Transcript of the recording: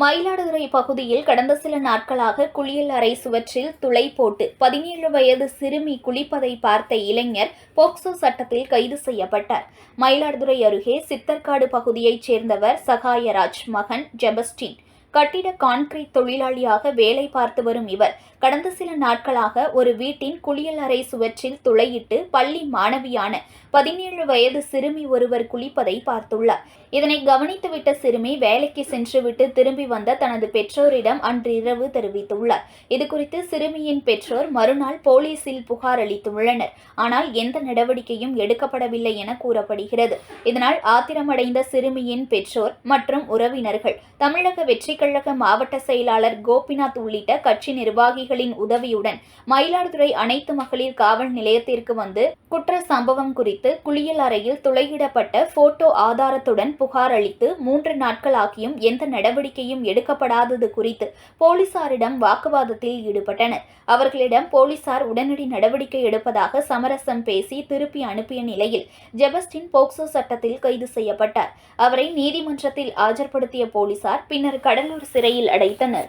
மயிலாடுதுறை பகுதியில் கடந்த சில நாட்களாக குளியல் அறை சுவற்றில் துளை போட்டு பதினேழு வயது சிறுமி குளிப்பதை பார்த்த இளைஞர் போக்சோ சட்டத்தில் கைது செய்யப்பட்டார். மயிலாடுதுறை அருகே சித்தர்காடு பகுதியைச் சேர்ந்தவர் சகாயராஜ் மகன் ஜெபஸ்டின். கட்டிட கான்கிரீட் தொழிலாளியாக வேலை பார்த்து வரும் இவர். கடந்த சில நாட்களாக ஒரு வீட்டின் குளியல் அறை சுவற்றில் துளையிட்டு பள்ளி மாணவியான பதினேழு வயது சிறுமி ஒருவர் குளிப்பதை பார்த்துள்ளார். இதனை கவனித்துவிட்ட சிறுமி வேலைக்கு சென்றுவிட்டு திரும்பி வந்த தனது பெற்றோரிடம் அன்று இரவு தெரிவித்துள்ளார். இதுகுறித்து சிறுமியின் பெற்றோர் மறுநாள் போலீசில் புகார் அளித்துள்ளனர். ஆனால் எந்த நடவடிக்கையும் எடுக்கப்படவில்லை என கூறப்படுகிறது. இதனால் ஆத்திரமடைந்த சிறுமியின் பெற்றோர் மற்றும் உறவினர்கள் தமிழக வெற்றி கழக மாவட்ட செயலாளர் கோபிநாத் உள்ளிட்ட கட்சி நிர்வாகிகளின் உதவியுடன் மயிலாடுதுறை அனைத்து மகளிர் காவல் நிலையத்திற்கு வந்து குற்ற சம்பவம் குறித்து குளியல் அறையில் துளையிடப்பட்ட போட்டோ ஆதாரத்துடன் புகார் அளித்து மூன்று நாட்களாகியும் எந்த நடவடிக்கையும் எடுக்கப்படாதது குறித்து போலீசாரிடம் வாக்குவாதத்தில் ஈடுபட்டனர். அவர்களிடம் போலீசார் உடனடி நடவடிக்கை எடுப்பதாக சமரசம் பேசி திருப்பி அனுப்பிய நிலையில் ஜெபஸ்டின் போக்சோ சட்டத்தில் கைது செய்யப்பட்டார். அவரை நீதிமன்றத்தில் ஆஜர்படுத்திய போலீசார் பின்னர் கடலூர் சிறையில் அடைத்தனர்.